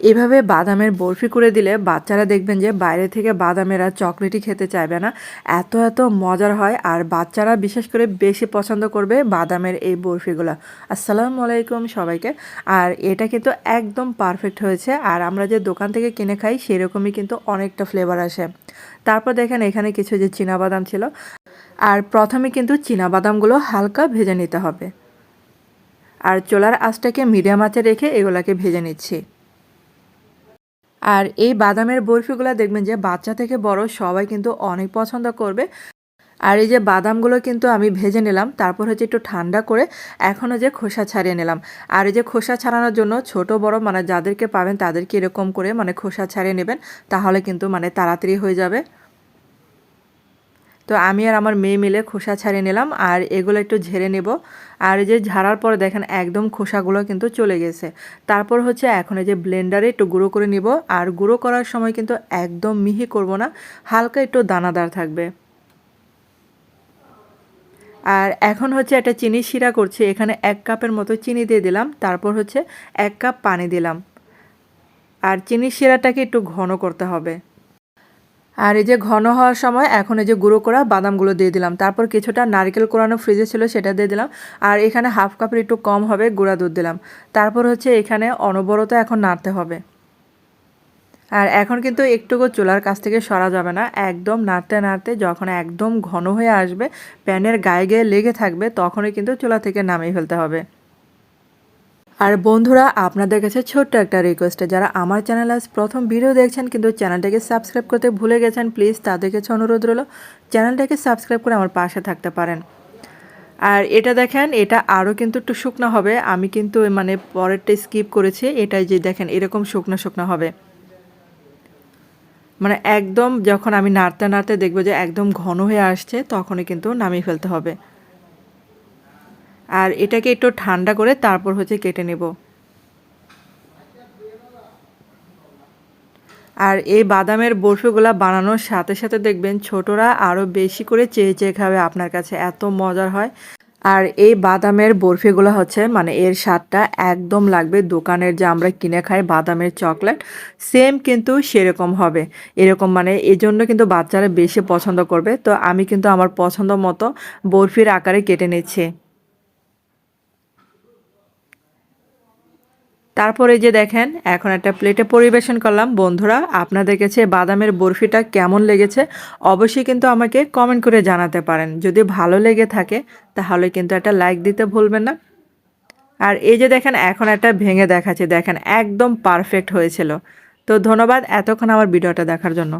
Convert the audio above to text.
এভাবে বাদামের বরফি করে দিলে বাচ্চারা দেখবেন যে বাইরে থেকে বাদামেরা চকলেটই খেতে চাইবে না। এত এত মজার হয় আর বাচ্চারা বিশেষ করে বেশি পছন্দ করবে বাদামের এই বরফিগুলো। আসসালামু আলাইকুম সবাইকে। আর এটা কিন্তু একদম পারফেক্ট হয়েছে আর আমরা যে দোকান থেকে কিনে খাই সেরকমই কিন্তু অনেকটা ফ্লেভার আসে। তারপর দেখেন এখানে কিছু যে বাদাম ছিল। আর প্রথমে কিন্তু বাদামগুলো হালকা ভেজে নিতে হবে। আর চোলার আঁচটাকে মিডিয়াম আঁচে রেখে এগুলাকে ভেজে নিচ্ছি। আর এই বাদামের বরফিগুলো দেখবেন যে বাচ্চা থেকে বড় সবাই কিন্তু অনেক পছন্দ করবে। আর এই যে বাদামগুলো কিন্তু আমি ভেজে নিলাম, তারপর হচ্ছে একটু ঠান্ডা করে এখনও যে খোসা ছাড়িয়ে নিলাম। আর এই যে খোসা ছাড়ানোর জন্য ছোট, বড় মানে যাদেরকে পাবেন তাদেরকে এরকম করে মানে খোসা ছাড়িয়ে নেবেন, তাহলে কিন্তু মানে তাড়াতাড়ি হয়ে যাবে। তো আমি আর আমার মেয়ে মিলে খোসা ছাড়িয়ে নিলাম আর এগুলো একটু ঝেড়ে নেব। আর যে ঝাড়ার পরে দেখেন একদম খোসাগুলো কিন্তু চলে গেছে। তারপর হচ্ছে এখন এই যে ব্লেন্ডারে একটু গুঁড়ো করে নিব। আর গুঁড়ো করার সময় কিন্তু একদম মিহি করব না, হালকা একটু দানাদার থাকবে। আর এখন হচ্ছে একটা চিনি শিরা করছি, এখানে এক কাপের মতো চিনি দিয়ে দিলাম। তারপর হচ্ছে এক কাপ পানি দিলাম। আর চিনি শিরাটাকে একটু ঘন করতে হবে। আর এই যে ঘন হওয়ার সময় এখন এই যে গুঁড়ো করা বাদামগুলো দিয়ে দিলাম। তারপর কিছুটা নারকেল কোরানো ফ্রিজে ছিল সেটা দিয়ে দিলাম। আর এখানে হাফ কাপের একটু কম হবে গুঁড়া দুধ দিলাম। তারপর হচ্ছে এখানে অনবরত এখন নাড়তে হবে। আর এখন কিন্তু একটুকু চুলার কাছ থেকে সরা যাবে না। একদম নাড়তে নাড়তে যখন একদম ঘন হয়ে আসবে, প্যানের গায়ে গায়ে লেগে থাকবে, তখনই কিন্তু চুলা থেকে নামিয়ে ফেলতে হবে। আর বন্ধুরা, আপনাদের কাছে ছোট্ট একটা রিকোয়েস্টে যারা আমার চ্যানেল আজ প্রথম ভিডিও দেখছেন, কিন্তু চ্যানেলটাকে সাবস্ক্রাইব করতে ভুলে গেছেন প্লিজ তাদের কাছে অনুরোধ রইল চ্যানেলটাকে সাবস্ক্রাইব করে আমার পাশে থাকতে পারেন। আর এটা দেখেন, এটা আরও কিন্তু একটু শুকনো হবে, আমি কিন্তু মানে পরেরটা স্কিপ করেছি, এটাই যে দেখেন, এরকম শুকনো শুকনো হবে। মানে একদম যখন আমি নাড়তে নাড়তে দেখব যে একদম ঘন হয়ে আসছে, তখনই কিন্তু নামিয়ে ফেলতে হবে। আর এটাকে একটু ঠান্ডা করে তারপর হচ্ছে কেটে নেব। আর এই বাদামের বরফিগুলা বানানোর সাথে সাথে দেখবেন ছোটরা আরও বেশি করে চেয়ে চেয়ে খাবে আপনার কাছে, এত মজার হয়। আর এই বাদামের বরফিগুলো হচ্ছে মানে এর স্বাদটা একদম লাগবে দোকানের যে আমরা কিনে খাই বাদামের চকলেট, সেম কিন্তু সেরকম হবে। এরকম মানে এজন্য কিন্তু বাচ্চারা বেশি পছন্দ করবে। তো আমি কিন্তু আমার পছন্দ মতো বরফির আকারে কেটে নিচ্ছি। তারপরে যে দেখেন, এখন একটা প্লেটে পরিবেশন করলাম। বন্ধুরা, আপনাদের কাছে বাদামের বরফিটা কেমন লেগেছে অবশ্যই কিন্তু আমাকে কমেন্ট করে জানাতে পারেন। যদি ভালো লেগে থাকে, তাহলে কিন্তু একটা লাইক দিতে ভুলবেন না। আর এই যে দেখেন, এখন একটা ভেঙে দেখাচ্ছে। দেখেন, একদম পারফেক্ট হয়েছিল। তো ধন্যবাদ এতক্ষণ আমার ভিডিওটা দেখার জন্য।